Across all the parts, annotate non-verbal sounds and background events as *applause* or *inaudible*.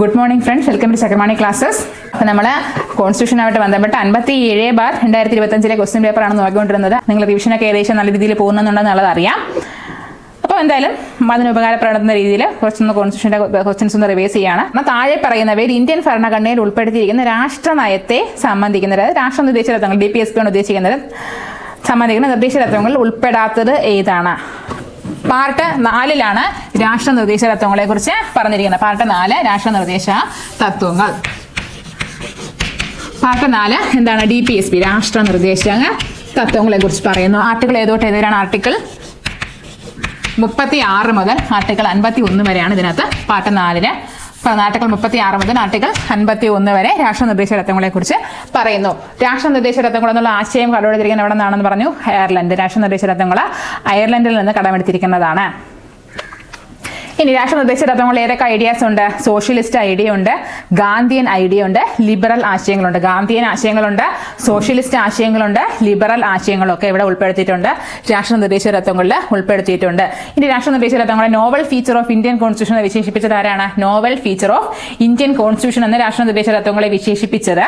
Good morning friends. Welcome to Chakramani classes. അപ്പോൾ നമ്മൾ കോൺസ്റ്റിറ്റ്യൂഷനായിട്ട് ബന്ധപ്പെട്ട് അൻപത്തി ഏഴ് ബാർ രണ്ടായിരത്തി ഇരുപത്തഞ്ചിലെ ക്വസ്റ്റ്യൻ പേപ്പറാണ് നോക്കിക്കൊണ്ടിരുന്നത്. നിങ്ങൾ റിവിഷനൊക്കെ ഏകദേശം നല്ല രീതിയിൽ പോകുന്നുണ്ടെന്നുള്ളത് അറിയാം. അപ്പോൾ എന്തായാലും അതിന് ഉപകാരപ്പെടുന്ന രീതിയിൽ കുറച്ചൊന്ന് കോൺസ്റ്റിറ്റ്യൂഷന്റെ ക്വസ്റ്റ്യൻസ് ഒന്ന് റിവൈസ് ചെയ്യാണ്. എന്നാൽ താഴെ പറയുന്നവയിൽ ഇന്ത്യൻ ഭരണഘടനയിൽ ഉൾപ്പെടുത്തിയിരിക്കുന്ന രാഷ്ട്രനയത്തെ സംബന്ധിക്കുന്നത് അതായത് എന്ന് ഉദ്ദേശിച്ച തത്വങ്ങൾ ഡി പി എസ് പി ആണ് ഉദ്ദേശിക്കുന്നത് സംബന്ധിക്കുന്ന നിർദ്ദേശ തത്വങ്ങളിൽ ഉൾപ്പെടാത്തത് ഏതാണ്? പാർട്ട് നാലിലാണ് രാഷ്ട്ര നിർദ്ദേശ തത്വങ്ങളെ കുറിച്ച് പറഞ്ഞിരിക്കുന്നത്. പാർട്ട് നാല് രാഷ്ട്ര നിർദ്ദേശ തത്വങ്ങൾ. പാർട്ട് നാല് എന്താണ് ഡി പി എസ് പി രാഷ്ട്ര നിർദ്ദേശ തത്വങ്ങളെ കുറിച്ച് പറയുന്നു. ആർട്ടിക്കിൾ ഏതോട്ട് ഏതൊരാണ് ആർട്ടിക്കിൾ? മുപ്പത്തി ആറ് മുതൽ ആർട്ടിക്കിൾ അൻപത്തി ഒന്ന് വരെയാണ് ഇതിനകത്ത് പാർട്ട് നാലിന് ആർട്ടിക്കിൾ മുപ്പത്തി ആറ് മുതൽ ആർട്ടിക്കിൾ അൻപത്തി ഒന്ന് വരെ രാഷ്ട്രനിർദ്ദേശ രത്നങ്ങളെ കുറിച്ച് പറയുന്നു. രാഷ്ട്രനിർദ്ദേശ രത്നങ്ങൾ എന്നുള്ള ആശയം കടമെടുത്തിരിക്കുന്നത് എവിടെ നിന്നാണെന്ന് പറഞ്ഞു. അയർലൻഡ്. രാഷ്ട്രനിർദ്ദേശ രത്നങ്ങൾ അയർലൻഡിൽ നിന്ന് കടമെടുത്തിരിക്കുന്നതാണ്. ഇനി രാഷ്ട്ര തത്വങ്ങൾ ഏതൊക്കെ ഐഡിയാസ് ഉണ്ട്? സോഷ്യലിസ്റ്റ് ഐഡിയ ഉണ്ട് ഗാന്ധിയൻ ഐഡിയ ഉണ്ട് ലിബറൽ ആശയങ്ങളുണ്ട്. ഗാന്ധിയൻ ആശയങ്ങളുണ്ട് സോഷ്യലിസ്റ്റ് ആശയങ്ങളുണ്ട് ലിബറൽ ആശയങ്ങളൊക്കെ ഇവിടെ ഉൾപ്പെടുത്തിയിട്ടുണ്ട്. രാഷ്ട്ര നിർദ്ദേശ തത്വങ്ങളിൽ ഉൾപ്പെടുത്തിയിട്ടുണ്ട്. ഇനി രാഷ്ട്ര നിർദ്ദേശ തത്വങ്ങളെ നോവൽ ഫീച്ചർ ഓഫ് ഇന്ത്യൻ കോൺസ്റ്റിറ്റ്യൂഷനെ വിശേഷിപ്പിച്ചത് ആരാണ്? Novel feature of Indian constitution എന്ന് രാഷ്ട്ര നിർദ്ദേശ തത്വങ്ങളെ വിശേഷിപ്പിച്ചത്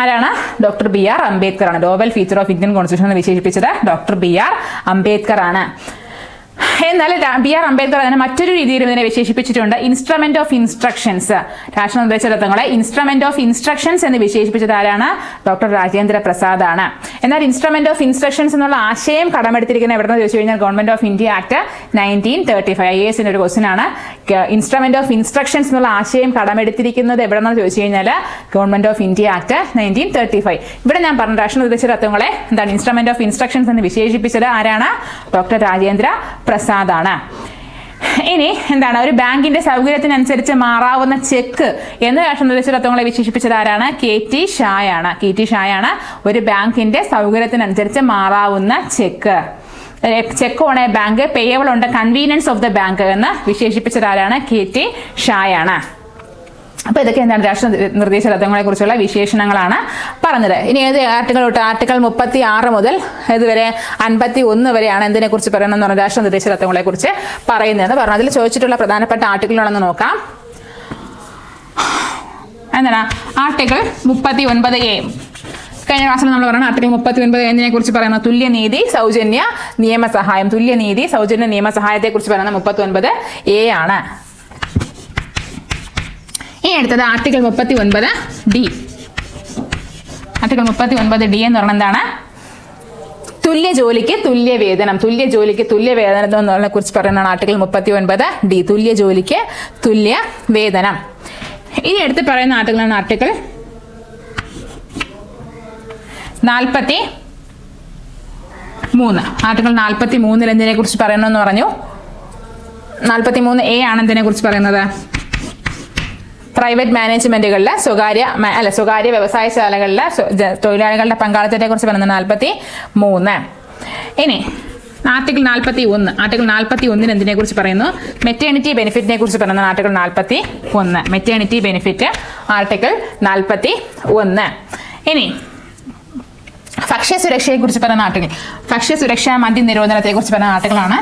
ആരാണ്? ഡോക്ടർ ബി ആർ അംബേദ്കർ ആണ് novel feature of Indian constitution എന്ന് വിശേഷിപ്പിച്ചത് ഡോക്ടർ ബി ആർ അംബേദ്കർ ആണ് എന്നാൽ ബി ആർ അംബേദ്കർ അതിനെ മറ്റൊരു രീതിയിലും ഇതിനെ വിശേഷിപ്പിച്ചിട്ടുണ്ട്. ഇൻസ്ട്രുമെന്റ് ഓഫ് ഇൻസ്ട്രക്ഷൻസ് രാഷ്ട്രനിർദ്ദേശ തത്വങ്ങളെ ഇൻസ്ട്രുമെന്റ് ഓഫ് ഇൻസ്ട്രക്ഷൻസ് എന്ന് വിശേഷിപ്പിച്ചത് ആരാണ്? ഡോക്ടർ രാജേന്ദ്ര പ്രസാദ് ആണ് എന്നാൽ ഇൻസ്ട്രുമെന്റ് ഓഫ് ഇൻസ്ട്രക്ഷൻസ് എന്നുള്ള ആശയം കടമെടുത്തിരിക്കുന്ന എവിടെ നിന്ന് ചോദിച്ചു കഴിഞ്ഞാൽ government of India act nineteen thirty five I എസിന്റെ ഒരു ക്വസ്റ്റൻ ആണ്. ഇൻസ്ട്രുമെന്റ് ഓഫ് ഇൻസ്ട്രക്ഷൻസ് എന്നുള്ള ആശയം കടമെടുത്തിരിക്കുന്നത് എവിടെ നിന്ന് ചോദിച്ചു കഴിഞ്ഞാൽ government of India act nineteen thirty five ഇവിടെ ഞാൻ പറഞ്ഞ രാഷ്ട്രനിർദ്ദേശ തത്വങ്ങളെ എന്താണ് ഇൻസ്ട്രുമെന്റ് ഓഫ് ഇൻസ്ട്രക്ഷൻസ് എന്ന് വിശേഷിപ്പിച്ചത് ആരാണ്? ഡോക്ടർ രാജേന്ദ്ര പ്രസാദ് ആണ് ഇനി എന്താണ്? ഒരു ബാങ്കിന്റെ സൗകര്യത്തിനനുസരിച്ച് മാറാവുന്ന ചെക്ക് എന്ന് തത്വങ്ങളെ വിശേഷിപ്പിച്ചത് ആരാണ്? കെ ടി ഷായാണ്. കെ ടി ഷായാണ് ഒരു ബാങ്കിന്റെ സൗകര്യത്തിനനുസരിച്ച് മാറാവുന്ന cheque. Cheque on a bank payable ഉണ്ട് കൺവീനിയൻസ് ഓഫ് ദ ബാങ്ക് എന്ന് വിശേഷിപ്പിച്ചത് ആരാണ്? കെ ടി ഷായാണ്. അപ്പൊ ഇതൊക്കെ എന്താണ് രാഷ്ട്ര നിർദ്ദേശ തത്വങ്ങളെ കുറിച്ചുള്ള വിശേഷണങ്ങളാണ് പറഞ്ഞത്. ഇനി ഏത് ആർട്ടിക്കിൾ തൊട്ട് ആർട്ടിക്കിൾ മുപ്പത്തി ആറ് മുതൽ ഇതുവരെ അൻപത്തി ഒന്ന് വരെയാണ് എന്തിനെ കുറിച്ച് പറയണമെന്ന് പറഞ്ഞാൽ രാഷ്ട്ര നിർദ്ദേശ തത്വങ്ങളെ കുറിച്ച് പറയുന്നതെന്ന് പറഞ്ഞു. അതിൽ ചോദിച്ചിട്ടുള്ള പ്രധാനപ്പെട്ട ആർട്ടിക്കിളുകളൊന്ന് നോക്കാം. എന്താണ്? ആർട്ടിക്കിൾ മുപ്പത്തി ഒൻപത് എ. കഴിഞ്ഞ ക്ലാസ്സിൽ നമ്മൾ പറഞ്ഞ ആർട്ടിക്കിൾ മുപ്പത്തി ഒൻപത് എന്നതിനെ കുറിച്ച് പറയുന്ന? തുല്യനീതി സൗജന്യ നിയമസഹായം തുല്യനീതി സൗജന്യ നിയമസഹായത്തെ കുറിച്ച് പറയുന്ന മുപ്പത്തി ഒൻപത് എ ആണ്. ഇനി അടുത്തത് ആർട്ടിക്കിൾ മുപ്പത്തി ഒൻപത് ഡി ആർട്ടിക്കിൾ മുപ്പത്തി ഒൻപത് ഡി എന്ന് പറഞ്ഞാൽ എന്താണ്? തുല്യ ജോലിക്ക് തുല്യ വേതനം. തുല്യ ജോലിക്ക് തുല്യ വേതനം എന്നുള്ളതിനെ കുറിച്ച് പറയുന്നതാണ് ആർട്ടിക്കിൾ മുപ്പത്തി ഒൻപത് ഡി തുല്യ ജോലിക്ക് തുല്യ വേതനം. ഇനി എടുത്ത് പറയുന്ന ആർട്ടിക്കിളാണ് ആർട്ടിക്കിൾ നാൽപ്പത്തി മൂന്ന്. ആർട്ടിക്കിൾ നാൽപ്പത്തി മൂന്നിൽ എന്തിനെ കുറിച്ച് പറയണമെന്ന് പറഞ്ഞു? നാൽപ്പത്തി മൂന്ന് എ ആണ് എന്തിനെ കുറിച്ച് പറയുന്നത്? പ്രൈവറ്റ് മാനേജ്മെന്റുകളിൽ സ്വകാര്യ അല്ല സ്വകാര്യ വ്യവസായശാലകളിലെ ശാലകളിലെ തൊഴിലാളികളുടെ പങ്കാളിത്തത്തെ കുറിച്ച് പറയുന്നത് നാൽപ്പത്തി മൂന്ന് ഇനി ആർട്ടിക്കിൾ നാൽപ്പത്തി ഒന്ന് ആർട്ടിക്കിൾ നാൽപ്പത്തി ഒന്നിന് എന്തിനെ കുറിച്ച് പറയുന്നു? മെറ്റേണിറ്റി ബെനിഫിറ്റിനെ കുറിച്ച് പറയുന്നത് ആർട്ടിക്കിൾ നാൽപ്പത്തി ഒന്ന് മെറ്റേണിറ്റി ബെനിഫിറ്റ് ആർട്ടിക്കിൾ നാൽപ്പത്തി ഒന്ന് ഇനി ഭക്ഷ്യസുരക്ഷയെ കുറിച്ച് പറയുന്ന ആർട്ടിക്കിൾ. ഭക്ഷ്യസുരക്ഷ മദ്യ നിരോധനത്തെ കുറിച്ച് പറയുന്ന ആർട്ടിക്കിളാണ്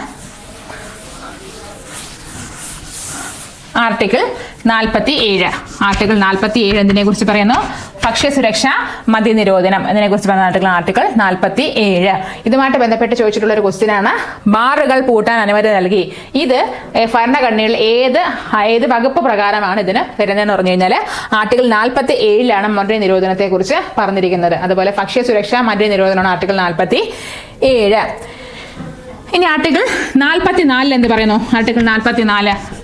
ആർട്ടിക്കിൾ നാൽപ്പത്തി ഏഴ് ആർട്ടിക്കിൾ നാൽപ്പത്തി ഏഴ് എന്തിനെ കുറിച്ച് പറയുന്നു? ഭക്ഷ്യസുരക്ഷ മദ്യനിരോധനം എന്നതിനെ കുറിച്ച് പറയുന്ന ആർട്ടിക്കിൾ ആർട്ടിക്കിൾ നാൽപ്പത്തി ഏഴ് ഇതുമായിട്ട് ബന്ധപ്പെട്ട് ചോദിച്ചിട്ടുള്ള ഒരു ക്വസ്റ്റിനാണ് ബാറുകൾ പൂട്ടാൻ അനുമതി നൽകി. ഇത് ഭരണഘടനയിൽ ഏത് ഏത് വകുപ്പ് പ്രകാരമാണ് ഇതിന് വരുന്നതെന്ന് പറഞ്ഞു കഴിഞ്ഞാൽ ആർട്ടിക്കിൾ നാൽപ്പത്തി ഏഴിലാണ് മദ്യ നിരോധനത്തെ കുറിച്ച് പറഞ്ഞിരിക്കുന്നത്. അതുപോലെ ഭക്ഷ്യസുരക്ഷ മദ്യ നിരോധനമാണ് ആർട്ടിക്കിൾ നാൽപ്പത്തി ഏഴ് ഇനി ആർട്ടിക്കിൾ നാൽപ്പത്തി നാലിൽ എന്ത് പറയുന്നു? ആർട്ടിക്കിൾ നാൽപ്പത്തി നാല്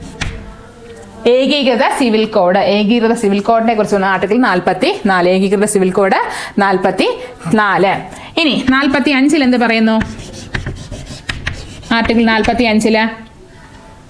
ഏകീകൃത സിവിൽ കോഡ്. ഏകീകൃത സിവിൽ കോഡിനെ കുറിച്ചുള്ള ആർട്ടിക്കിൾ നാൽപ്പത്തി നാല്. ഏകീകൃത സിവിൽ കോഡ് നാൽപ്പത്തി നാല്. ഇനി നാൽപ്പത്തി അഞ്ചിൽ എന്ത് പറയുന്നു? ആർട്ടിക്കിൾ നാൽപ്പത്തി അഞ്ചിൽ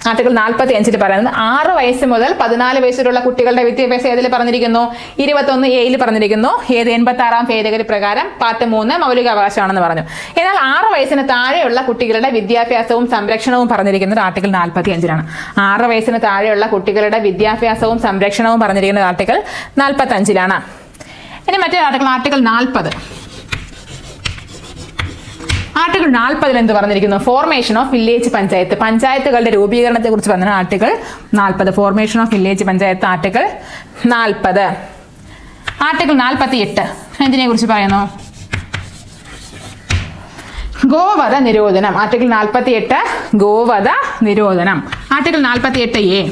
ആർട്ടിക്കിൾ നാൽപ്പത്തി അഞ്ചിൽ പറയുന്നത് ആറ് വയസ്സ് മുതൽ പതിനാല് വയസ്സിലുള്ള കുട്ടികളുടെ വിദ്യാഭ്യാസം ഏതിൽ പറഞ്ഞിരിക്കുന്നു? ഇരുപത്തൊന്ന് എയിൽ പറഞ്ഞിരിക്കുന്നു. ഏത് എൺപത്തി ആറാം ഭേദഗതി പ്രകാരം പാർട്ട് മൂന്ന് മൗലിക അവകാശമാണെന്ന് പറഞ്ഞു. എന്നാൽ ആറ് വയസ്സിന് താഴെയുള്ള കുട്ടികളുടെ വിദ്യാഭ്യാസവും സംരക്ഷണവും പറഞ്ഞിരിക്കുന്നത് ആർട്ടിക്കിൾ നാൽപ്പത്തി അഞ്ചിലാണ് ആറ് വയസ്സിന് താഴെയുള്ള കുട്ടികളുടെ വിദ്യാഭ്യാസവും സംരക്ഷണവും പറഞ്ഞിരിക്കുന്നത് ആർട്ടിക്കിൾ നാൽപ്പത്തി അഞ്ചിലാണ് ഇനി മറ്റേ ആർട്ടിക്കിൾ ആർട്ടിക്കിൾ നാൽപ്പത് ആർട്ടിക്കിൾ നാൽപ്പതിൽ എന്ത് പറഞ്ഞിരിക്കുന്നു? Formation of village panchayat. Panchayat രൂപീകരണത്തെ കുറിച്ച് പറഞ്ഞ ആർട്ടിക്കിൾ നാൽപ്പത്. Formation of village panchayat article നാൽപ്പത്. ആർട്ടിക്കിൾ നാൽപ്പത്തി എട്ട് എന്തിനെ കുറിച്ച് പറയുന്നു? ഗോവധ നിരോധനം. ആർട്ടിക്കിൾ നാൽപ്പത്തി എട്ട് ഗോവധ നിരോധനം. ആർട്ടിക്കിൾ നാൽപ്പത്തി എട്ട് എ.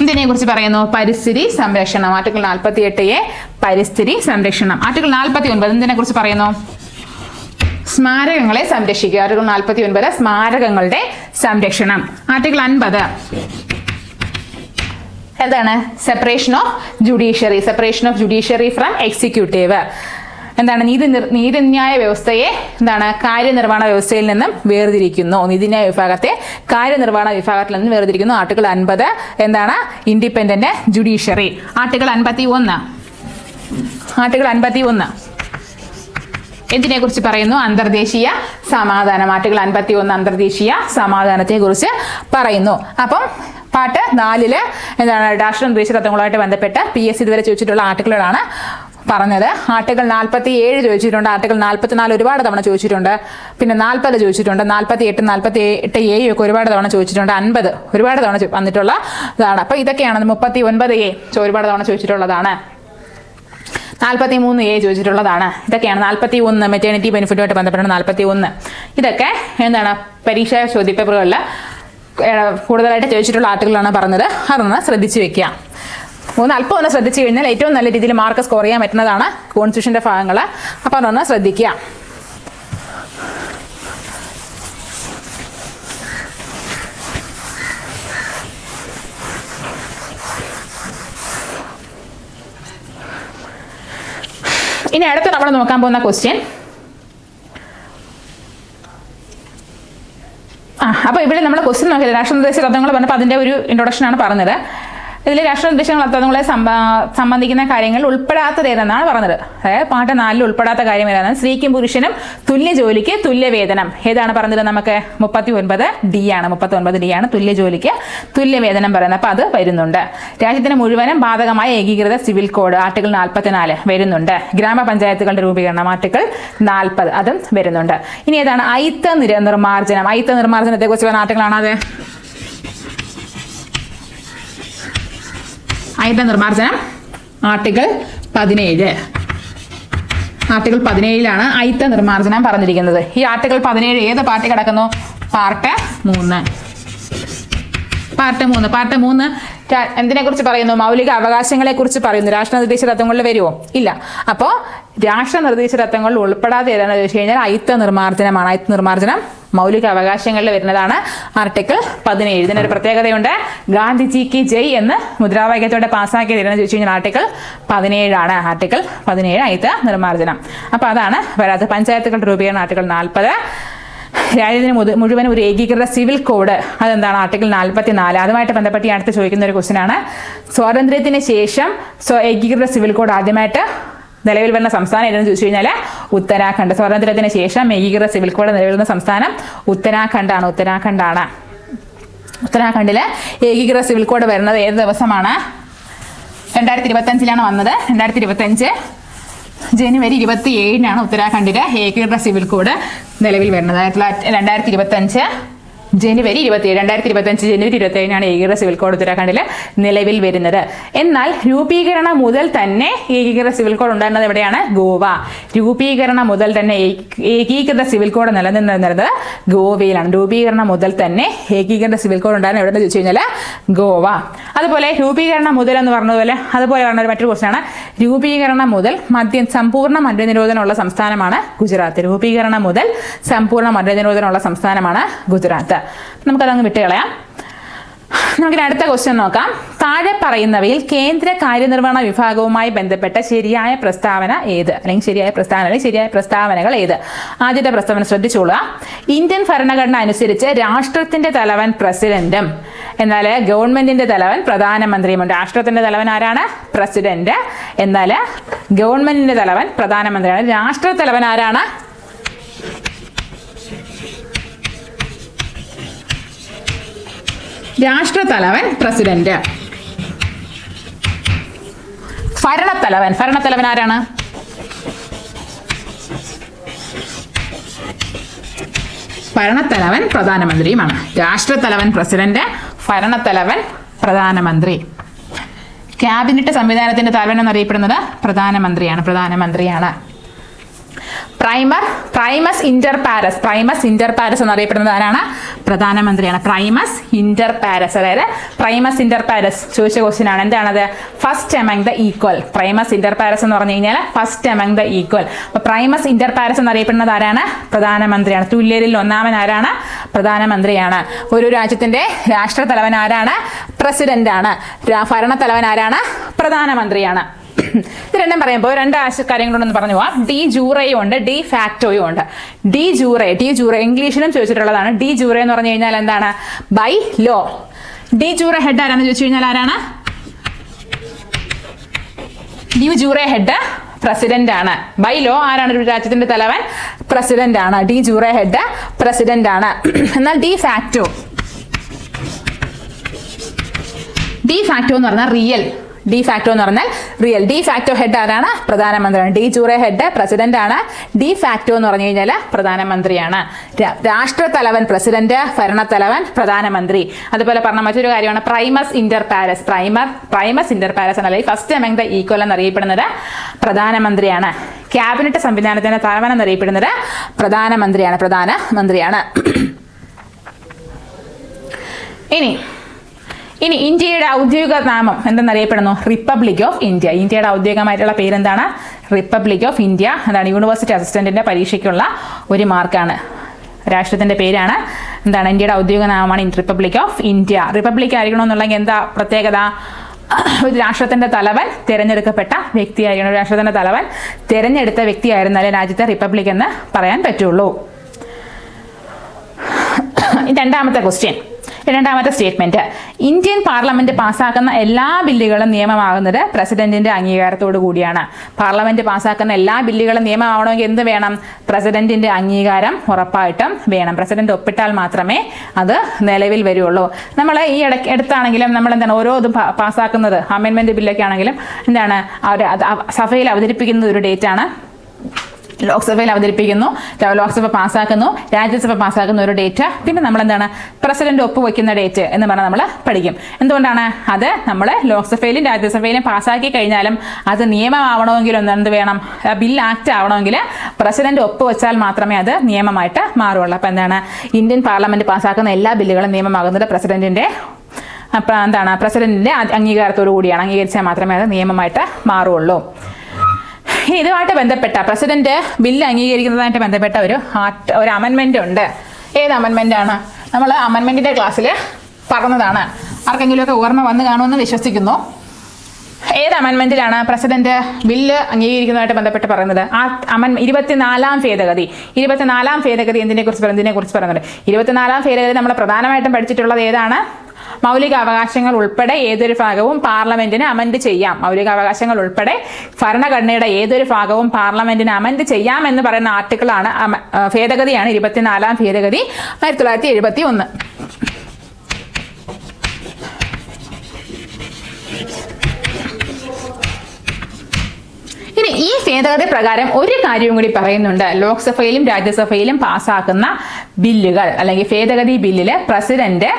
ഇതിനെ കുറിച്ച് പറയുന്നു? പരിസ്ഥിതി സംരക്ഷണം. ആർട്ടിക്കിൾ നാൽപ്പത്തി എട്ട് എ പരിസ്ഥിതി സംരക്ഷണം. ആർട്ടിക്കിൾ നാൽപ്പത്തി ഒൻപത് എന്തിനെ കുറിച്ച് പറയുന്നു? സ്മാരകങ്ങളെ സംരക്ഷിക്കുക. ആർട്ടിക്കിൾ നാൽപ്പത്തി ഒൻപത് സ്മാരകങ്ങളുടെ സംരക്ഷണം. ആർട്ടിക്കിൾ അൻപത്. എന്താണ്? Separation of judiciary separation of judiciary from executive എന്താണ്? നീതി നീതിന്യായ വ്യവസ്ഥയെ എന്താണ്? കാര്യനിർവഹണ വ്യവസ്ഥയിൽ നിന്നും വേർതിരിക്കുന്നു. നീതിന്യായ വിഭാഗത്തെ കാര്യനിർവഹണ വിഭാഗത്തിൽ നിന്നും വേർതിരിക്കുന്നു. ആർട്ടിക്കിൾ അൻപത്. എന്താണ്? ഇൻഡിപെൻഡന്റ് ജുഡീഷ്യറി ആർട്ടിക്കിൾ അൻപത്തി ഒന്ന് ആർട്ടിക്കിൾ അൻപത്തി ഒന്ന് എന്തിനെ കുറിച്ച് പറയുന്നു അന്തർദേശീയ സമാധാനം ആർട്ടിക്കിൾ അൻപത്തി ഒന്ന് അന്തർദേശീയ സമാധാനത്തെ കുറിച്ച് പറയുന്നു. അപ്പം പാട്ട് നാലിൽ എന്താണ് രാഷ്ട്രീയ ദേശീയ തത്വങ്ങളുമായിട്ട് ബന്ധപ്പെട്ട് പി എസ് ഇതുവരെ ചോദിച്ചിട്ടുള്ള ആർട്ടിക്കിളുകളാണ് പറഞ്ഞത്. ആർട്ടിക്കിൾ നാൽപ്പത്തി ഏഴ് ചോദിച്ചിട്ടുണ്ട്. ആർട്ടിക്കിൾ നാൽപ്പത്തിനാല് ഒരുപാട് തവണ ചോദിച്ചിട്ടുണ്ട്. പിന്നെ നാൽപ്പത് ചോദിച്ചിട്ടുണ്ട്. നാൽപ്പത്തി എട്ട് നാൽപ്പത്തി എട്ട് എ ഒക്കെ ഒരുപാട് തവണ ചോദിച്ചിട്ടുണ്ട്. അൻപത് ഒരുപാട് തവണ വന്നിട്ടുള്ള ഇതാണ് അപ്പോൾ ഇതൊക്കെയാണ് മുപ്പത്തി ഒൻപത് എ ഒരുപാട് തവണ ചോദിച്ചിട്ടുള്ളതാണ്. നാൽപ്പത്തി മൂന്ന് എ ചോദിച്ചിട്ടുള്ളതാണ്. ഇതൊക്കെയാണ് നാൽപ്പത്തി ഒന്ന് മെറ്റേണിറ്റി ബെനിഫിറ്റുമായിട്ട് ബന്ധപ്പെട്ട് നാൽപ്പത്തി ഒന്ന് ഇതൊക്കെ എന്താണ് പരീക്ഷാ ചോദ്യപേപ്പറുകളിൽ കൂടുതലായിട്ട് ചോദിച്ചിട്ടുള്ള ആർട്ടിക്കിളാണ് പറഞ്ഞത്. അതൊന്ന് ശ്രദ്ധിച്ചു വെക്കുക. ഒന്ന് അല്പം ഒന്ന് ശ്രദ്ധിച്ചു കഴിഞ്ഞാൽ ഏറ്റവും നല്ല രീതിയിൽ മാർക്ക് സ്കോർ ചെയ്യാൻ പറ്റുന്നതാണ് കോൺസ്റ്റിറ്റ്യൂഷന്റെ ഭാഗങ്ങൾ അപ്പോൾ അതൊന്ന് ശ്രദ്ധിക്കുക. ഇനി അടുത്ത നമ്മൾ നോക്കാൻ പോകുന്ന ക്വസ്റ്റ്യൻ ആ അപ്പോൾ ഇവിടെ നമ്മൾ ക്വസ്റ്റ്യൻ നോക്കിയത് രാഷ്ട്രനിർദ്ദേശ തത്വങ്ങൾ പറഞ്ഞപ്പോൾ അതിന്റെ ഒരു ഇൻട്രൊഡക്ഷൻ ആണ് പറഞ്ഞത്. ഇതിൽ രാഷ്ട്ര തത്വങ്ങളെ സംബ- സംബന്ധിക്കുന്ന കാര്യങ്ങൾ ഉൾപ്പെടാത്തത് ഏതെന്നാണ് പറഞ്ഞത്? അതായത് പാട്ട് നാലിൽ ഉൾപ്പെടാത്ത കാര്യം ഏതാണ് സ്ത്രീക്കും പുരുഷനും തുല്യ ജോലിക്ക് തുല്യ വേതനം ഏതാണ് പറഞ്ഞത് നമുക്ക്? മുപ്പത്തി ഒൻപത് ഡി ആണ്. മുപ്പത്തി ഒൻപത് ഡി ആണ് തുല്യ ജോലിക്ക് തുല്യ വേതനം പറയുന്നത്. അപ്പോൾ അത് വരുന്നുണ്ട്. രാജ്യത്തിന് മുഴുവനും ബാധകമായ ഏകീകൃത സിവിൽ കോഡ് ആർട്ടിക്കിൾ നാൽപ്പത്തിനാല് വരുന്നുണ്ട്. ഗ്രാമപഞ്ചായത്തുകളുടെ രൂപീകരണം ആർട്ടിക്കിൾ നാൽപ്പത് അതും വരുന്നുണ്ട്. ഇനി ഏതാണ്? ഐത്ത നിർമാർജനം ഐത്ത നിർമാർജനത്തെ കുറിച്ച് പറഞ്ഞ ആർട്ടിക്കിളാണ് അത് അയിത്ത നിർമാർജനം ആർട്ടിക്കിൾ പതിനേഴ്. ആർട്ടിക്കിൾ പതിനേഴിലാണ് അയിത്ത നിർമാർജനം പറഞ്ഞിരിക്കുന്നത്. ഈ ആർട്ടിക്കിൾ പതിനേഴ് ഏത് പാർട്ടി കിടക്കുന്നു? പാർട്ട് മൂന്ന്. പാർട്ട് മൂന്ന്. പാർട്ട് മൂന്ന് രാ- എന്തിനെ കുറിച്ച് പറയുന്നു? മൗലിക അവകാശങ്ങളെ കുറിച്ച് പറയുന്നു. രാഷ്ട്ര നിർദ്ദേശ തത്വങ്ങളിൽ വരുമോ ഇല്ല. അപ്പോൾ രാഷ്ട്ര നിർദ്ദേശ തത്വങ്ങളിൽ ഉൾപ്പെടാതെ ഏതാണെന്ന് ചോദിച്ചു കഴിഞ്ഞാൽ അയിത്ത നിർമാർജനമാണ്. അയിത്ത നിർമാർജനം മൗലിക അവകാശങ്ങളിൽ വരുന്നതാണ്. ആർട്ടിക്കിൾ പതിനേഴ്. ഇതിനൊരു പ്രത്യേകതയുണ്ട്. ഗാന്ധിജിക്ക് ജയ് എന്ന് മുദ്രാവാക്യത്തോടെ പാസ്സാക്കിയത് ഏതാണെന്ന് ചോദിച്ചു കഴിഞ്ഞാൽ ആർട്ടിക്കിൾ പതിനേഴാണ്. ആർട്ടിക്കിൾ പതിനേഴ് അയിത്ത നിർമാർജനം. അപ്പോൾ അതാണ് വരാത്ത. പഞ്ചായത്തുകളുടെ രൂപീകരണം ആർട്ടിക്കിൾ നാൽപ്പത്. രാജ്യത്തിന് മുഴുവൻ ഒരു ഏകീകൃത സിവിൽ കോഡ്. അതെന്താണ്? ആർട്ടിക്കിൾ നാൽപ്പത്തി നാല് അതുമായിട്ട് ബന്ധപ്പെട്ട് അടുത്ത് ചോദിക്കുന്ന ഒരു ക്വസ്റ്റ്യൻ ആണ് സ്വാതന്ത്ര്യത്തിന് ശേഷം സ്വ- ഏകീകൃത സിവിൽ കോഡ് ആദ്യമായിട്ട് നിലവിൽ വരുന്ന സംസ്ഥാനം ഏതെന്ന് ചോദിച്ചു കഴിഞ്ഞാൽ ഉത്തരാഖണ്ഡ്. സ്വാതന്ത്ര്യത്തിന് ശേഷം ഏകീകൃത സിവിൽ കോഡ് നിലവിൽ വരുന്ന സംസ്ഥാനം ഉത്തരാഖണ്ഡാണ്. ഉത്തരാഖണ്ഡാണ്. ഉത്തരാഖണ്ഡിൽ ഏകീകൃത സിവിൽ കോഡ് വരുന്നത് ഏത് ദിവസമാണ്? രണ്ടായിരത്തി ഇരുപത്തഞ്ചിലാണ് വന്നത്. രണ്ടായിരത്തി ഇരുപത്തഞ്ച് ജനുവരി ഇരുപത്തി ഏഴിനാണ് ഉത്തരാഖണ്ഡിലെ ഏകീകൃത സിവിൽ കോഡ് നിലവിൽ വരുന്നത്. ആയിരത്തി രണ്ടായിരത്തി ഇരുപത്തഞ്ച് ജനുവരി ഇരുപത്തി രണ്ടായിരത്തി ഇരുപത്തഞ്ച് ജനുവരി ഇരുപത്തി ഏഴിനാണ് ഏകീകൃത സിവിൽ കോഡ് ഉത്തരാഖണ്ഡിൽ നിലവിൽ വരുന്നത്. എന്നാൽ രൂപീകരണം മുതൽ തന്നെ ഏകീകൃത സിവിൽ കോഡ് ഉണ്ടായിരുന്നത് എവിടെയാണ്? ഗോവ. രൂപീകരണം മുതൽ തന്നെ ഏകീകൃത സിവിൽ കോഡ് നിലനിന്നിരുന്നത് ഗോവയിലാണ്. രൂപീകരണം മുതൽ തന്നെ ഏകീകൃത സിവിൽ കോഡ് ഉണ്ടായിരുന്നത് എവിടെ ചോദിച്ചു കഴിഞ്ഞാൽ ഗോവ. അതുപോലെ രൂപീകരണം മുതൽ എന്ന് പറഞ്ഞതുപോലെ അതുപോലെ പറഞ്ഞ ഒരു മറ്റൊരു ക്വസ്റ്റ്യനാണ് രൂപീകരണം മുതൽ മദ്യം സമ്പൂർണ മദ്യനിരോധനമുള്ള സംസ്ഥാനമാണ് ഗുജറാത്ത്. രൂപീകരണം മുതൽ സമ്പൂർണ മദ്യനിരോധനമുള്ള സംസ്ഥാനമാണ് ഗുജറാത്ത്. നമുക്കതങ്ങ് വിട്ടുകളയാം. നമുക്കിനി അടുത്ത ക്വസ്റ്റ്യൻ നോക്കാം. താഴെ പറയുന്നവയിൽ കേന്ദ്ര കാര്യനിർവഹണ വിഭാഗവുമായി ബന്ധപ്പെട്ട ശരിയായ പ്രസ്താവന ഏത്? അല്ലെങ്കിൽ ശരിയായ പ്രസ്താവന അല്ലെങ്കിൽ ശരിയായ പ്രസ്താവനകൾ ഏത്? ആദ്യത്തെ പ്രസ്താവന ശ്രദ്ധിച്ചോളുക. ഇന്ത്യൻ ഭരണഘടന അനുസരിച്ച് രാഷ്ട്രത്തിന്റെ തലവൻ പ്രസിഡന്റും എന്നാൽ ഗവൺമെന്റിന്റെ തലവൻ പ്രധാനമന്ത്രിയുമുണ്ട്. രാഷ്ട്രത്തിന്റെ തലവൻ ആരാണ്? പ്രസിഡന്റ്. എന്നാൽ ഗവൺമെന്റിന്റെ തലവൻ പ്രധാനമന്ത്രിയാണ്. രാഷ്ട്ര തലവൻ ആരാണ്? രാഷ്ട്രത്തലവൻ പ്രസിഡന്റ്. ഭരണത്തലവൻ. ഭരണത്തലവൻ ആരാണ്? ഭരണത്തലവൻ പ്രധാനമന്ത്രിയുമാണ്. രാഷ്ട്രത്തലവൻ പ്രസിഡന്റ് ഭരണത്തലവൻ പ്രധാനമന്ത്രി. ക്യാബിനറ്റ് സംവിധാനത്തിന്റെ തലവൻ എന്നറിയപ്പെടുന്നത് പ്രധാനമന്ത്രിയാണ് പ്രധാനമന്ത്രിയാണ്. Primer primus inter pares primus inter pares എന്നറിയപ്പെടുന്നത് ആരാണ്? പ്രധാനമന്ത്രിയാണ്. പ്രൈമസ് ഇന്റർ പാരസ് അതായത് പ്രൈമസ് ഇന്റർ പാരസ് ചോദിച്ച ക്വസ്റ്റ്യൻ ആണ്. എന്താണത്? First among the equal primus inter pares എന്ന് പറഞ്ഞു കഴിഞ്ഞാൽ ഫസ്റ്റ് എമംഗ് ദ ഈക്വൽ അപ്പൊ പ്രൈമസ് ഇന്റർ പാരസ് എന്നറിയപ്പെടുന്നത് ആരാണ്? പ്രധാനമന്ത്രിയാണ്. തുല്യരിൽ ഒന്നാമൻ ആരാണ്? പ്രധാനമന്ത്രിയാണ്. ഒരു രാജ്യത്തിന്റെ രാഷ്ട്രതലവൻ ആരാണ്? പ്രസിഡന്റ് ആണ്. രാ- ഭരണത്തലവൻ ആരാണ്? പ്രധാനമന്ത്രിയാണ്. *laughs* ഇത് രണ്ടും പറയുമ്പോൾ രണ്ട് ആശ കാര്യങ്ങളുണ്ടെന്ന് പറഞ്ഞു പോവാം. ഡി ജൂറയും ഉണ്ട് ഡി ഫാക്ടോയും ഉണ്ട്. ഡി ജൂറെ ഡി ജൂറെ ഇംഗ്ലീഷിലും ചോദിച്ചിട്ടുള്ളതാണ്. ഡി ജൂറെ എന്ന് പറഞ്ഞു കഴിഞ്ഞാൽ എന്താണ്? By law. De jure head ആരാണെന്ന് ചോദിച്ചു കഴിഞ്ഞാൽ ആരാണ്? ഡി ജൂറെ ഹെഡ് പ്രസിഡന്റ് ആണ് ബൈ ലോ ആരാണ് ഒരു രാജ്യത്തിന്റെ തലവൻ? പ്രസിഡന്റ് ആണ് ഡി ജൂറെ ഹെഡ് പ്രസിഡന്റ് ആണ് *clears throat* എന്നാൽ ഡി ഫാക്ടോ ഡി ഫാക്ടോ എന്ന് പറഞ്ഞാൽ റിയൽ. ഡി ഫാക്ടോ എന്ന് പറഞ്ഞാൽ റിയൽ ഡി ഫാക്ടോ ഹെഡ് ആരാണ്? പ്രധാനമന്ത്രിയാണ്. ഡി ജൂറെ ഹെഡ് പ്രസിഡന്റ് ആണ്. ഡി ഫാക്ടോ എന്ന് പറഞ്ഞു കഴിഞ്ഞാൽ പ്രധാനമന്ത്രിയാണ്. രാഷ്ട്രതലവൻ പ്രസിഡന്റ് ഭരണത്തലവൻ പ്രധാനമന്ത്രി. അതുപോലെ പറഞ്ഞ മറ്റൊരു കാര്യമാണ് primus inter pares. Primer primus inter pares അല്ലെങ്കിൽ ഫസ്റ്റ് എമംഗ് ദ ഈക്വൽ എന്നറിയപ്പെടുന്നത് പ്രധാനമന്ത്രിയാണ്. ക്യാബിനറ്റ് സംവിധാനത്തിന്റെ തലവൻ എന്നറിയപ്പെടുന്നത് പ്രധാനമന്ത്രിയാണ് പ്രധാനമന്ത്രിയാണ്. ഇനി ഇനി ഇന്ത്യയുടെ ഔദ്യോഗിക നാമം എന്തെന്നറിയപ്പെടുന്നു? റിപ്പബ്ലിക് ഓഫ് ഇന്ത്യ ഇന്ത്യയുടെ ഔദ്യോഗികമായിട്ടുള്ള പേരെന്താണ്? റിപ്പബ്ലിക് ഓഫ് ഇന്ത്യ അതാണ് യൂണിവേഴ്സിറ്റി അസിസ്റ്റന്റിന്റെ പരീക്ഷയ്ക്കുള്ള ഒരു മാർക്കാണ്. രാഷ്ട്രത്തിന്റെ പേരാണ്. എന്താണ്? ഇന്ത്യയുടെ ഔദ്യോഗിക നാമമാണ് റിപ്പബ്ലിക് ഓഫ് ഇന്ത്യ റിപ്പബ്ലിക് ആയിരിക്കണമെന്നുണ്ടെങ്കിൽ എന്താ പ്രത്യേകത? ഒരു രാഷ്ട്രത്തിന്റെ തലവൻ തിരഞ്ഞെടുക്കപ്പെട്ട വ്യക്തിയായിരിക്കണം. രാഷ്ട്രത്തിന്റെ തലവൻ തിരഞ്ഞെടുത്ത വ്യക്തിയായിരുന്നാലേ രാജ്യത്തെ റിപ്പബ്ലിക് എന്ന് പറയാൻ പറ്റുള്ളൂ. രണ്ടാമത്തെ ക്വസ്റ്റ്യൻ രണ്ടാമത്തെ സ്റ്റേറ്റ്മെന്റ്. ഇന്ത്യൻ പാർലമെന്റ് പാസ്സാക്കുന്ന എല്ലാ ബില്ലുകളും നിയമമാകുന്നത് പ്രസിഡന്റിന്റെ അംഗീകാരത്തോടു കൂടിയാണ്. പാർലമെന്റ് പാസ്സാക്കുന്ന എല്ലാ ബില്ലുകളും നിയമമാവണമെങ്കിൽ എന്ത് വേണം? പ്രസിഡന്റിന്റെ അംഗീകാരം ഉറപ്പായിട്ടും വേണം. പ്രസിഡന്റ് ഒപ്പിട്ടാൽ മാത്രമേ അത് നിലവിൽ വരുള്ളൂ. നമ്മൾ ഈ ഇടയ്ക്ക് എടുത്താണെങ്കിലും നമ്മൾ എന്താണ് ഓരോ ഇതും പാസ്സാക്കുന്നത് അമെൻമെന്റ് ബില്ലൊക്കെ ആണെങ്കിലും എന്താണ് അവർ സഭയിൽ അവതരിപ്പിക്കുന്ന ഒരു ഡേറ്റ് ആണ്. ലോക്സഭയിൽ അവതരിപ്പിക്കുന്നു. ലോക്സഭ പാസ്സാക്കുന്നു. രാജ്യസഭ പാസ്സാക്കുന്ന ഒരു ഡേറ്റ് പിന്നെ നമ്മൾ എന്താണ് പ്രസിഡന്റ് ഒപ്പുവെക്കുന്ന ഡേറ്റ് എന്ന് പറഞ്ഞാൽ നമ്മൾ പഠിക്കും. എന്തുകൊണ്ടാണ്? അത് നമ്മൾ ലോക്സഭയിലും രാജ്യസഭയിലും പാസ്സാക്കി കഴിഞ്ഞാലും അത് നിയമമാവണമെങ്കിൽ എന്ത് വേണം? ബിൽ ആക്ട് ആവണമെങ്കിൽ പ്രസിഡന്റ് ഒപ്പുവെച്ചാൽ മാത്രമേ അത് നിയമമായിട്ട് മാറുള്ളൂ അപ്പം എന്താണ്? ഇന്ത്യൻ പാർലമെന്റ് പാസ്സാക്കുന്ന എല്ലാ ബില്ലുകളും നിയമമാകുന്നത് പ്രസിഡന്റിന്റെ എന്താണ്? പ്രസിഡന്റിന്റെ അംഗീകാരത്തോടു കൂടിയാണ്. അംഗീകരിച്ചാൽ മാത്രമേ അത് നിയമമായിട്ട് മാറുള്ളൂ ഇതുമായിട്ട് ബന്ധപ്പെട്ട പ്രസിഡന്റ് ബില്ല് അംഗീകരിക്കുന്നതുമായിട്ട് ബന്ധപ്പെട്ട ഒരു ആർട്ട് ഒരു അമൻമെന്റ് ഉണ്ട്. ഏത് അമൻമെന്റ് ആണ്? നമ്മൾ അമൻമെന്റിന്റെ ക്ലാസ്സിൽ പറഞ്ഞതാണ്. ആർക്കെങ്കിലുമൊക്കെ ഓർമ്മ വന്ന് കാണുമെന്ന് വിശ്വസിക്കുന്നു. ഏത് അമൻമെന്റിലാണ് പ്രസിഡന്റ് ബില്ല് അംഗീകരിക്കുന്നതായിട്ട് ബന്ധപ്പെട്ട് പറയുന്നത്? ആ അമൻ ഇരുപത്തിനാലാം ഭേദഗതി. ഇരുപത്തിനാലാം ഭേദഗതി എന്തിനെ കുറിച്ച് പറയുന്നതിനെ കുറിച്ച് പറയുന്നുണ്ട് ഇരുപത്തിനാലാം ഭേദഗതി നമ്മൾ പ്രധാനമായിട്ടും പഠിച്ചിട്ടുള്ളത് ഏതാണ്? മൗലിക അവകാശങ്ങൾ ഉൾപ്പെടെ ഏതൊരു ഭാഗവും പാർലമെന്റിന് അമെൻഡ് ചെയ്യാം. മൗലികാവകാശങ്ങൾ ഉൾപ്പെടെ ഭരണഘടനയുടെ ഏതൊരു ഭാഗവും പാർലമെന്റിന് അമെൻഡ് ചെയ്യാം എന്ന് പറയുന്ന ആർട്ടിക്കിളാണ് ഭേദഗതിയാണ് ഇരുപത്തിനാലാം ഭേദഗതി ആയിരത്തി തൊള്ളായിരത്തി എഴുപത്തി ഒന്ന്. ഭേദഗതി പ്രകാരം ഒരു കാര്യവും കൂടി പറയുന്നുണ്ട്. ലോക്സഭയിലും രാജ്യസഭയിലും പാസ്സാക്കുന്ന ബില്ലുകൾ അല്ലെങ്കിൽ ഭേദഗതി ബില്ലിൽ പ്രസിഡന്റ്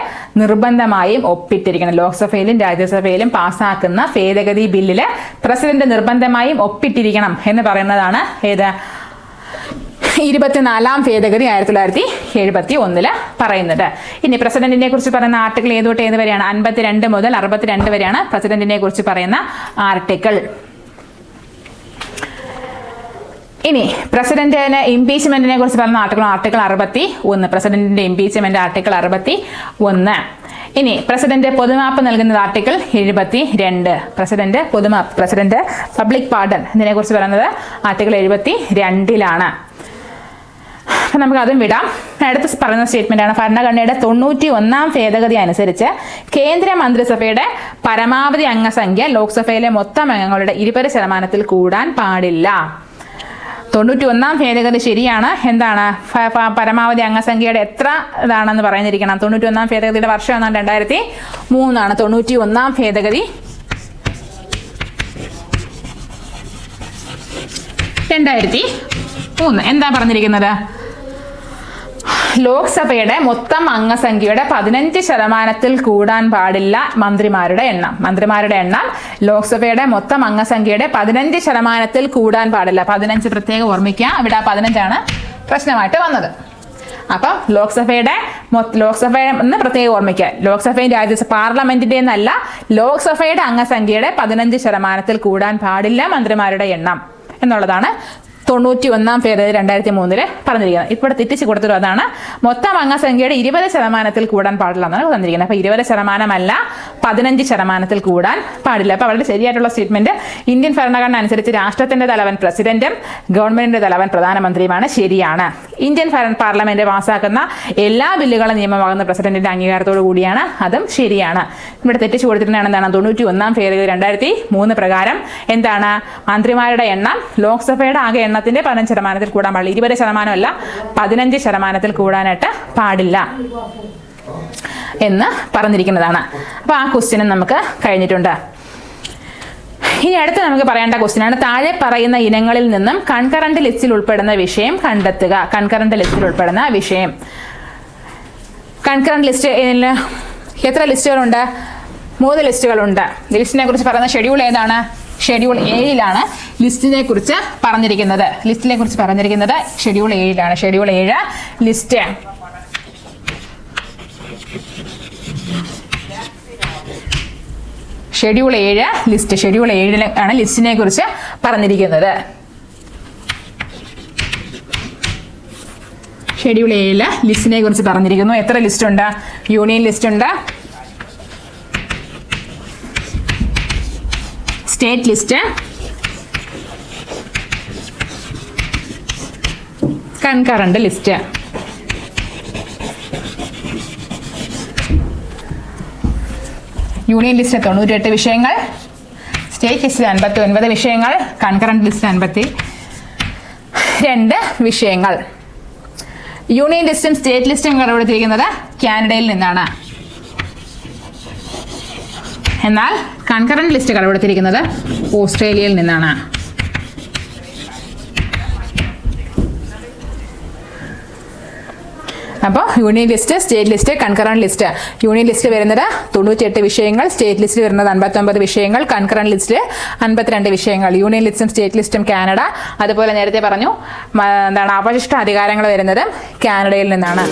നിർബന്ധമായും ഒപ്പിട്ടിരിക്കണം. ലോക്സഭയിലും രാജ്യസഭയിലും പാസ്സാക്കുന്ന ഭേദഗതി ബില്ലിൽ പ്രസിഡന്റ് നിർബന്ധമായും ഒപ്പിട്ടിരിക്കണം എന്ന് പറയുന്നതാണ് ഏത്? ഇരുപത്തിനാലാം ഭേദഗതി ആയിരത്തി തൊള്ളായിരത്തി എഴുപത്തി ഒന്നിൽ പറയുന്നത്. ഇനി പ്രസിഡന്റിനെ കുറിച്ച് പറയുന്ന ആർട്ടിക്കിൾ ഏതോട്ട് തൊട്ട് ഏത് വരെയാണ്? അൻപത്തിരണ്ട് മുതൽ അറുപത്തിരണ്ട് വരെയാണ് പ്രസിഡന്റിനെ കുറിച്ച് പറയുന്ന ആർട്ടിക്കിൾ. ഇനി പ്രസിഡന്റിന്റെ ഇംപീച്ച്മെന്റിനെ കുറിച്ച് പറയുന്ന ആർട്ടിക്കിൾ ആർട്ടിക്കിൾ അറുപത്തി ഒന്ന് പ്രസിഡന്റിന്റെ ഇംപീച്ച്മെന്റ് ആർട്ടിക്കിൾ അറുപത്തി ഒന്ന് ഇനി പ്രസിഡന്റ് പൊതുമാപ്പ് നൽകുന്നത് ആർട്ടിക്കിൾ എഴുപത്തി രണ്ട് പ്രസിഡന്റ് പൊതുമാപ്പ് പ്രസിഡന്റ് പബ്ലിക് പാർഡൺ ഇതിനെ കുറിച്ച് പറയുന്നത് ആർട്ടിക്കിൾ എഴുപത്തി രണ്ടിലാണ് അപ്പം നമുക്ക് അതും വിടാം. അടുത്ത പറയുന്ന സ്റ്റേറ്റ്മെന്റ് ആണ്. ഭരണഘടനയുടെ തൊണ്ണൂറ്റി ഒന്നാം ഭേദഗതി അനുസരിച്ച് കേന്ദ്ര മന്ത്രിസഭയുടെ പരമാവധി അംഗസംഖ്യ ലോക്സഭയിലെ മൊത്തം അംഗങ്ങളുടെ ഇരുപത് ശതമാനത്തിൽ കൂടാൻ പാടില്ല. തൊണ്ണൂറ്റി ഒന്നാം ഭേദഗതി ശരിയാണ്. എന്താണ്? പരമാവധി അംഗസംഖ്യയുടെ എത്ര ഇതാണെന്ന് പറഞ്ഞിരിക്കണം. തൊണ്ണൂറ്റി ഒന്നാം ഭേദഗതിയുടെ വർഷം എന്നാണ് രണ്ടായിരത്തി മൂന്നാണ് തൊണ്ണൂറ്റി ഒന്നാം ഭേദഗതി. രണ്ടായിരത്തി മൂന്ന് എന്താ പറഞ്ഞിരിക്കുന്നത്? ലോക്സഭയുടെ മൊത്തം അംഗസംഖ്യയുടെ പതിനഞ്ച് ശതമാനത്തിൽ കൂടാൻ പാടില്ല മന്ത്രിമാരുടെ എണ്ണം. മന്ത്രിമാരുടെ എണ്ണം ലോക്സഭയുടെ മൊത്തം അംഗസംഖ്യയുടെ പതിനഞ്ച് ശതമാനത്തിൽ കൂടാൻ പാടില്ല. പതിനഞ്ച് പ്രത്യേകം ഓർമ്മിക്കുക. ഇവിടെ ആ പതിനഞ്ചാണ് പ്രശ്നമായിട്ട് വന്നത്. അപ്പം ലോക്സഭയുടെ ലോക്സഭ എന്ന് പ്രത്യേകം ഓർമ്മിക്കുക. ലോക്സഭയും രാജ്യസഭ പാർലമെന്റിന്റെ എന്നല്ല ലോക്സഭയുടെ അംഗസംഖ്യയുടെ പതിനഞ്ച് ശതമാനത്തിൽ കൂടാൻ പാടില്ല മന്ത്രിമാരുടെ എണ്ണം എന്നുള്ളതാണ് തൊണ്ണൂറ്റി ഒന്നാം പേര് രണ്ടായിരത്തി മൂന്നിൽ പറഞ്ഞിരിക്കുന്നത്. ഇപ്പോൾ തെറ്റിച്ച് കൊടുത്തത് അതാണ്. മൊത്തം അംഗസംഖ്യയുടെ ഇരുപത് ശതമാനത്തിൽ കൂടാൻ പാടില്ല എന്നാണ് തന്നിരിക്കുന്നത്. അപ്പോൾ ഇരുപത് ശതമാനമല്ല പതിനഞ്ച് ശതമാനത്തിൽ കൂടാൻ പാടില്ല. അപ്പോൾ അവരുടെ ശരിയായിട്ടുള്ള സ്റ്റേറ്റ്മെന്റ് ഇന്ത്യൻ ഭരണഘടന അനുസരിച്ച് രാഷ്ട്രത്തിന്റെ തലവൻ പ്രസിഡന്റും ഗവൺമെന്റിന്റെ തലവൻ പ്രധാനമന്ത്രിയുമാണ്. ശരിയാണ്. ഇന്ത്യൻ പാർലമെന്റ് പാസ്സാക്കുന്ന എല്ലാ ബില്ലുകളും നിയമമാകുന്ന പ്രസിഡന്റിന്റെ അംഗീകാരത്തോടു കൂടിയാണ്. അതും ശരിയാണ്. ഇവിടെ തെറ്റിച്ചു കൊടുത്തിട്ടുണ്ടാണ് എന്താണ് തൊണ്ണൂറ്റി ഒന്നാം ഭേദഗതി രണ്ടായിരത്തി മൂന്ന് പ്രകാരം. എന്താണ്? മന്ത്രിമാരുടെ എണ്ണം ലോക്സഭയുടെ ആകെ എണ്ണത്തിന്റെ പതിനഞ്ച് ശതമാനത്തിൽ കൂടാൻ പാടില്ല. ഇരുപത് ശതമാനമല്ല പതിനഞ്ച് ശതമാനത്തിൽ കൂടാനായിട്ട് പാടില്ല എന്ന് പറഞ്ഞിരിക്കുന്നതാണ്. അപ്പോൾ ആ ക്വസ്റ്റ്യനും നമുക്ക് കഴിഞ്ഞിട്ടുണ്ട്. ഇനി അടുത്ത് നമുക്ക് പറയേണ്ട ക്വസ്റ്റ്യൻ ആണ്. താഴെ പറയുന്ന ഇനങ്ങളിൽ നിന്നും കൺകറന്റ് ലിസ്റ്റിൽ ഉൾപ്പെടുന്ന വിഷയം കണ്ടെത്തുക. കൺകറന്റ് ലിസ്റ്റിൽ ഉൾപ്പെടുന്ന വിഷയം. കൺകറന്റ് ലിസ്റ്റ് എത്ര ലിസ്റ്റുകളുണ്ട് മൂന്ന് ലിസ്റ്റുകളുണ്ട് ലിസ്റ്റിനെ കുറിച്ച് പറയുന്ന ഷെഡ്യൂൾ ഏതാണ്? ഷെഡ്യൂൾ ഏഴിലാണ് ലിസ്റ്റിനെ കുറിച്ച് പറഞ്ഞിരിക്കുന്നത്. ലിസ്റ്റിനെ കുറിച്ച് പറഞ്ഞിരിക്കുന്നത് ഷെഡ്യൂൾ ഏഴിലാണ് ഷെഡ്യൂൾ ഏഴ് ലിസ്റ്റ് ഷെഡ്യൂൾ ഏഴ് ലിസ്റ്റ് ഷെഡ്യൂൾ ഏഴിന് ആണ് ലിസ്റ്റിനെ കുറിച്ച് പറഞ്ഞിരിക്കുന്നത്. ഷെഡ്യൂൾ ഏഴിൽ ലിസ്റ്റിനെ കുറിച്ച് പറഞ്ഞിരിക്കുന്നു. എത്ര ലിസ്റ്റ് ഉണ്ട്? യൂണിയൻ ലിസ്റ്റ് ഉണ്ട്. State list. Concurrent list. Union list തൊണ്ണൂറ്റെട്ട് വിഷയങ്ങൾ സ്റ്റേറ്റ് ലിസ്റ്റിൽ അൻപത്തി ഒൻപത് വിഷയങ്ങൾ കൺകറന്റ് ലിസ്റ്റ് അൻപത്തി രണ്ട് വിഷയങ്ങൾ. യൂണിയൻ ലിസ്റ്റും സ്റ്റേറ്റ് ലിസ്റ്റും കടപെടുത്തിയിരിക്കുന്നത് കാനഡയിൽ നിന്നാണ്. എന്നാൽ കൺകറന്റ് ലിസ്റ്റ് കടപെടുത്തിയിരിക്കുന്നത് ഓസ്ട്രേലിയയിൽ നിന്നാണ്. അപ്പോൾ union list state list concurrent list. Union list വരുന്നത് തൊണ്ണൂറ്റിയെട്ട് വിഷയങ്ങൾ സ്റ്റേറ്റ് ലിസ്റ്റ് വരുന്നത് അൻപത്തൊമ്പത് വിഷയങ്ങൾ കൺകറന്റ് ലിസ്റ്റ് അൻപത്തിരണ്ട് വിഷയങ്ങൾ. യൂണിയൻ ലിസ്റ്റും സ്റ്റേറ്റ് ലിസ്റ്റും കാനഡ. അതുപോലെ നേരത്തെ പറഞ്ഞു എന്താണ് അവശിഷ്ട അധികാരങ്ങൾ വരുന്നത് കാനഡയിൽ നിന്നാണ്.